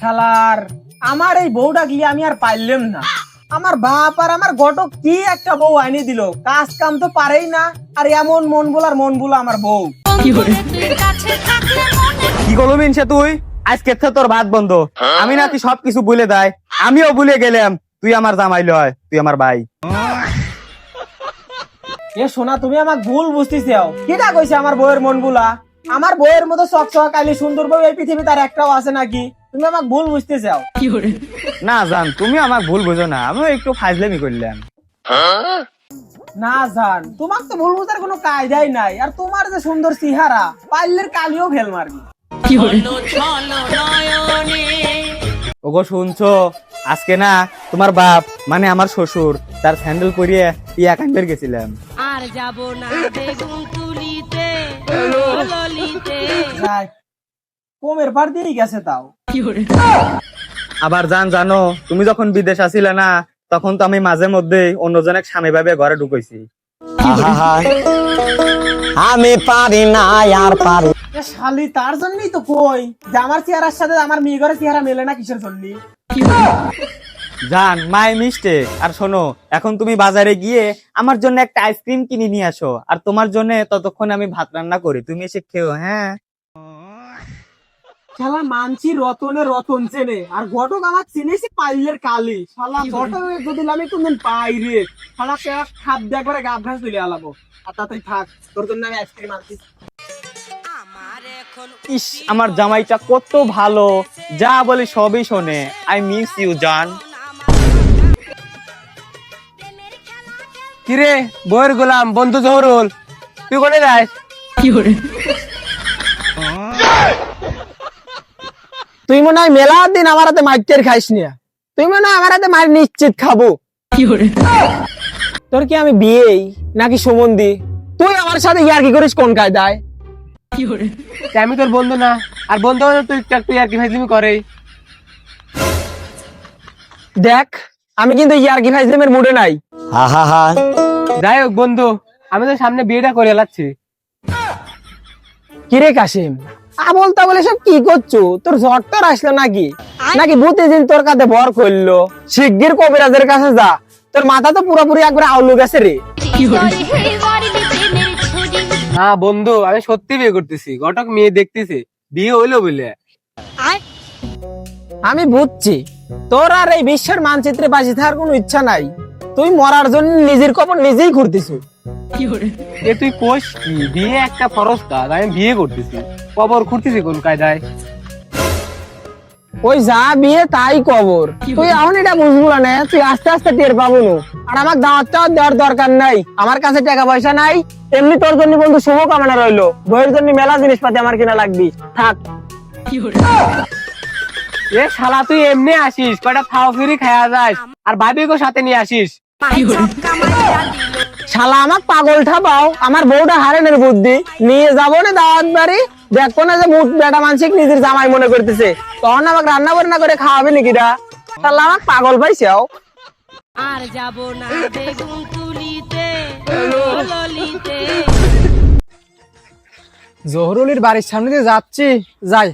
শালার আমার এই বউটা গিয়ে আমি আর পাইলাম না। আমার বাপ আর আমার ঘটক কি একটা বউ আইনে দিল? কাজ কাম তো পারেই না। আর এমন মন বলার মন বলা আমার বউ। কি করবি সে তুই? আজকে তোর ভাত বন্ধ। আমি নাকি সবকিছু ভুলে দেয় আমিও ভুলে গেলাম। তুই আমার জামাই লয় তুই আমার ভাই। এ সোনা তুমি আমাকে ভুল বুঝতেছাও কিটা কইছে আমার বউয়ের মন বুলা? আমার বউয়ের মতো চক চক কালি সুন্দর বউ এই পৃথিবীতে আর একটাও আছে নাকি? তুমি আমাকে ভুল বুঝতে চাও। না জান তুমি আমার ভুল বুঝো না। আমিও একটু ফাজলামি করলাম। না জান তোমার তো ভুল বুঝার কোনো কায়দাই নাই। আর তোমার যে সুন্দর চেহারা পাইলের কালিও ফেল মারবি। ওগো শুনছো আজকে না তোমার বাপ মানে আমার শ্বশুর তার স্যান্ডেল পরিয়ে ইয়া কান্ডের গেছিলাম। আর যাব না কমের পার দিয়েই গেছে তাও। আবার জান জানো তুমি যখন বিদেশ আসিলে না তখন তো আমি মাঝে মধ্যে অন্যজনের স্বামী ভাবে ঘরে ঢুকেছি আমি পারি না আর পারি শালি তার জন্যই তো কই যে আমার চেহারার সাথে আমার মেয়ে ঘরের চেহারা মেলে না কিসের জন্য? জান মাই মিস্টেক। আর শোনো এখন তুমি বাজারে গিয়ে আমার জন্য একটা আইসক্রিম কিনে নিয়ে আসো। আর তোমার জন্য ততক্ষণ আমি ভাত রান্না করি। তুমি এসে খেও হ্যাঁ? শালা মানছি রতনে রতন চেনে। আর ঘটক আমার চিনেছি পাইলের কালি। শালা ঘটক যদি আমি কোনদিন পাই রে। শালা কে খাপ দেয়া করে গাব ঘাস তুলে আলাবো। আর তাতেই থাক তোর জন্য আমি আইসক্রিম আনছি। ইস আমার জামাইটা কত ভালো। যা বলি সবই শোনে। আই মিস ইউ জান। কিরে বইয়ের গোলাম বন্ধু জহরুল তুই কোনে যাস? তুই মনে হয় মেলা দিন আমার হাতে মাইকের খাইস নিয়া তুই মনে হয় আমার হাতে মার নিশ্চিত খাব। তোর কি আমি বিয়েই নাকি সুমন্দি? তুই আমার সাথে ইয়ার কি করিস কোন কায়দায়? আমি তোর বন্ধু না আর বন্ধু হলে তুই আর কি ফাইজলিমি করে দেখ আমি কিন্তু ইয়ার কি ফাইজলামের মুডে নাই। হা যাই হোক বন্ধু আমি তো সামনে বিয়েটা করে এলাচ্ছি। কিরে কাশিম? আবল তাবলে সব কি করছ? তোর জ্বর তোর আসলো নাকি? নাকি ভূতে দিন তোর কাছে ভর করল? শিগগির কবিরাজের কাছে যা। তোর মাথা তো পুরোপুরি একবার আউলু গেছে রে। হ্যাঁ বন্ধু আমি সত্যি বিয়ে করতেছি। ঘটক মেয়ে দেখতেছি। বিয়ে হইল বলে। আমি বুঝছি। তোর আর এই বিশ্বের মানচিত্রে বাঁচি থাকার কোনো ইচ্ছা নাই। তুই মরার জন্য নিজের কবর নিজেই ঘুরতিস এ তুই কোষ কি? বিয়ে একটা ফরজ কাজ আমি বিয়ে করতেছি। কবর খুঁড়তেছি কোন কায়দায়? ওই যা বিয়ে তাই কবর। তুই এখন এটা বুঝব না তুই আস্তে আস্তে টের পাবো না। আর আমার দাওয়াত টাওয়াত দেওয়ার দরকার নাই। আমার কাছে টাকা পয়সা নাই। এমনি তোর জন্য বন্ধু শুভ কামনা রইল। বইয়ের জন্য মেলা জিনিসপাতি আমার কিনা লাগবি। থাক। এ শালা তুই এমনি আসিস কয়টা ফাও ফিরি খাওয়া যাস আর ভাবিকে সাথে নিয়ে আসিস। শালা আমার পাগল ঠাপাও আমার বউটা হারেনের বুদ্ধি। নিয়ে যাব না দাওয়াত বাড়ি দেখব না যে মুখ বেটা মানসিক নিজের জামাই মনে করতেছে। তখন আমাকে রান্না বান্না করে খাওয়াবে নাকি রা? শালা আমার পাগল পাইছাও আর যাব না বেগুন তুলিতে ললিতে জহরুলির বাড়ির সামনে দিয়ে যাচ্ছি যাই।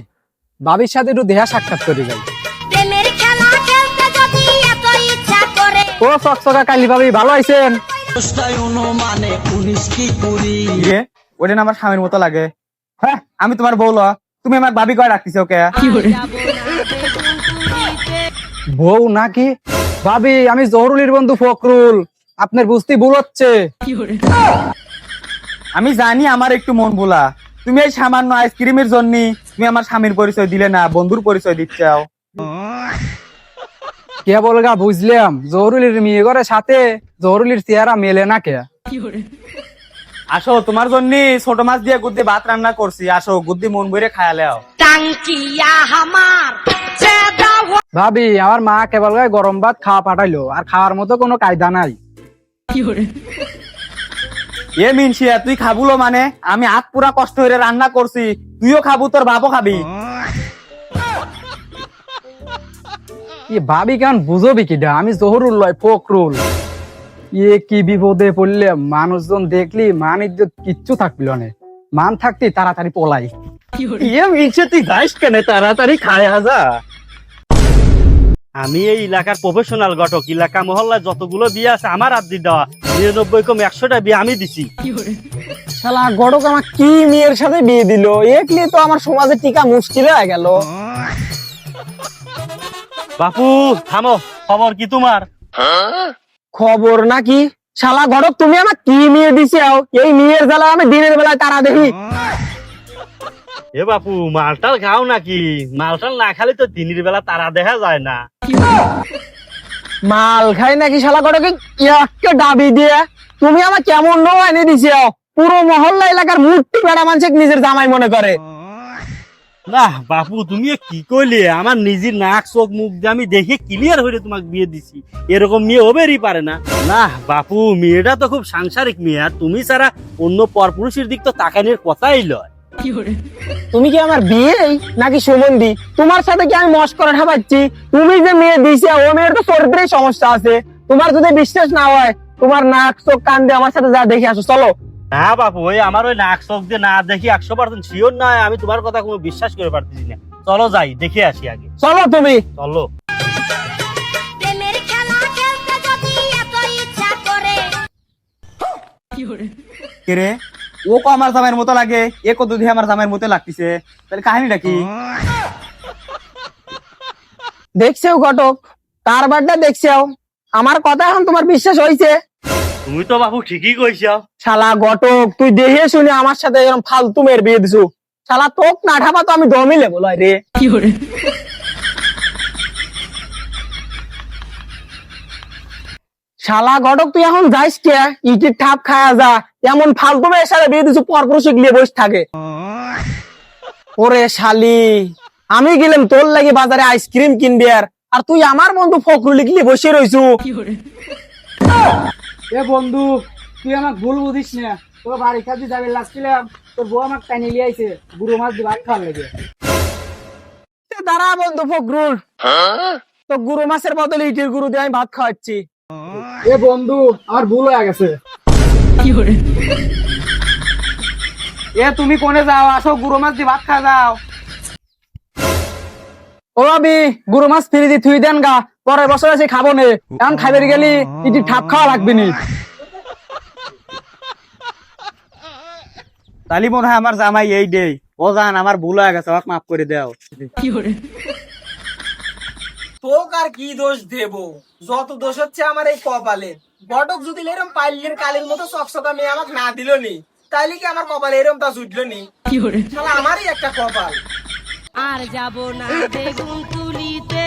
বাবির সাথে একটু দেহা সাক্ষাৎ করে যাই। প্রেমের খেলা খেলতে যদি এত ইচ্ছা করে। ও চকচকা কালি ভাবি ভালো আইছেন? ইয়ে ওটা আমার স্বামীর মতো লাগে। হ্যাঁ আমি তোমার বউ ল তুমি আমার ভাবি কয় রাখতেছো ওকে? বউ নাকি? ভাবি আমি জহরুলির বন্ধু ফকরুল আপনার বুঝতে ভুল হচ্ছে। আমি জানি আমার একটু মন ভোলা। তুমি এই সামান্য আইসক্রিমের জন্য তুমি আমার স্বামীর পরিচয় দিলে না বন্ধুর পরিচয় দিচ্ছাও কে বলগা বুঝলাম। জহরুলির মেয়ে করে সাথে জহরুলির চেহারা মেলে না কে? আসো তোমার জন্য ছোট মাছ দিয়ে গুদ্দি ভাত রান্না করছি। আসো গুদ্দি মন বইরে খায়ালেও ভাবি আমার মা কেবল গরম ভাত খাওয়া পাঠাইলো আর খাওয়ার মতো কোনো কায়দা নাই। এ মিনসিয়া তুই খাবুলো মানে? আমি হাত পুরা কষ্ট হয়ে রান্না করছি। তুইও খাবু তোর বাপও খাবি। ই ভাবি কেমন বুঝবি কিটা আমি জহরুল লয় ফকরুল ইয়ে কি বিপদে পড়লে মানুষজন দেখলি মান ইজ্জত কিচ্ছু থাকবিল না। মান থাকতি তাড়াতাড়ি পলাই। ইয়ে মিনসে তুই যাইস কেন? তাড়াতাড়ি খায়া যা আমি এই এলাকার প্রফেশনাল ঘটক এলাকা মহল্লায় যতগুলো বিয়ে আছে আমার আদি দেওয়া নিরানব্বই কম একশোটা বিয়ে আমি দিছি। শালা গড়ক আমার কি মেয়ের সাথে বিয়ে দিল? একলি তো আমার সমাজে টিকা মুশকিল হয়ে গেল। বাপু থামো খবর কি তোমার? খবর নাকি? শালা গড়ক তুমি আমার কি মেয়ে দিছে? এই মেয়ের জ্বালা আমি দিনের বেলায় তারা দেখি। এ বাপু মালটাল খাও নাকি? মালটাল না খালি তো দিনের বেলা তারা দেখা যায় না। মাল খাই নাকি শালা গড়কে একটা ডাবি দিয়ে? তুমি আমার কেমন নো এনে দিছে? পুরো মহল্লা এলাকার মূর্তি বেড়া মানুষ নিজের জামাই মনে করে। না বাপু তুমি কি কইলে? আমার নিজের নাক চোখ মুখ দিয়ে আমি দেখে ক্লিয়ার হয়ে তোমাকে বিয়ে দিছি। এরকম মেয়ে হবেরই পারে না। না বাপু মেয়েটা তো খুব সাংসারিক মেয়ে আর তুমি ছাড়া অন্য পরপুরুষের দিক তো তাকানোর কথাই লয়। তুমি কি আমার বিয়ে নাকি সুমন্দি? তোমার সাথে কি আমি মস্করা ঠাপাচ্ছি তুমি যে মেয়ে দিছে ও মেয়ের তো চরিত্রেই সমস্যা আছে। তোমার যদি বিশ্বাস না হয় তোমার নাক চোখ কান দিয়ে আমার সাথে যা দেখে আসো চলো। না বাপু ওই আমার ওই নাক চোখ দিয়ে না দেখি একশো পার্সেন্ট শিওর নয় আমি তোমার কথা কোনো বিশ্বাস করে পারতেছি না। চলো যাই দেখে আসি আগে। চলো তুমি। চলো। প্রেমের খেলা খেলতে যদি এত ইচ্ছা করে? কে রে? ও কো আমার জামাইয়ের মতো লাগে এ কত দিয়ে আমার জামাইয়ের মতো লাগতেছে। তাহলে কাহিনীটা কি? দেখছেও ঘটক তার বারটা দেখছেও আমার কথা এখন তোমার বিশ্বাস হয়েছে তুমি তো বাপু ঠিকই কইছো। শালা ঘটক তুই দেখে শুনে আমার সাথে এরকম ফালতু মেয়ের বিয়ে দিছু। শালা তোক না ঠাপা তো আমি দমিলে বলাই রে শালা ঘটক তুই এখন যাইস কে? ইটির ঠাপ খায়া যা। এমন ফালতু মেয়ের সাথে বিয়ে দিছু পরপুরুষে গিয়ে বসে থাকে। ওরে শালি আমি গেলাম তোর লাগি বাজারে আইসক্রিম কিনবি আর আর তুই আমার বন্ধু ফখরুলি গিয়ে বসে রইছু। এ বন্ধু তুই আমাকে ভুল বুঝিস না। তোর বাড়ি কাছে যাবে লাগছিলাম তোর বউ আমাকে টাইনে লিয়ে আইছে গুরু মাছ দিয়ে ভাত খাওয়ার লেগে। এ দাঁড়া বন্ধু ফখরুল। তো গুরু মাছের বদলে ইটির গুরু দিয়ে আমি ভাত খাওয়াচ্ছি। এ বন্ধু আমার ভুল হয়ে গেছে। এ তুমি কোনে যাও? আসো গুরু মাছ দিয়ে ভাত খা যাও। ও আবি গুরু মাছ ফিরে দি থুই দেন গা পরের বছর এসে খাব নে। এখন খাইবে গেলি ইটি ঠাপ খাওয়া লাগবে নি। তালি মনে হয় আমার জামাই এই ডে ও জান আমার ভুল হয়ে গেছে আমাকে মাফ করে দাও। তোক আর কি দোষ দেব? যত দোষ হচ্ছে আমার এই কপালে। বটক যদি এরম পাইলের কালের মতো চকচকা মেয়ে আমাকে না দিল নি তাইলে কি আমার কপালে এরম তা জুটল নি আমারই একটা কপাল। আর যাব না বেগুন তুলিতে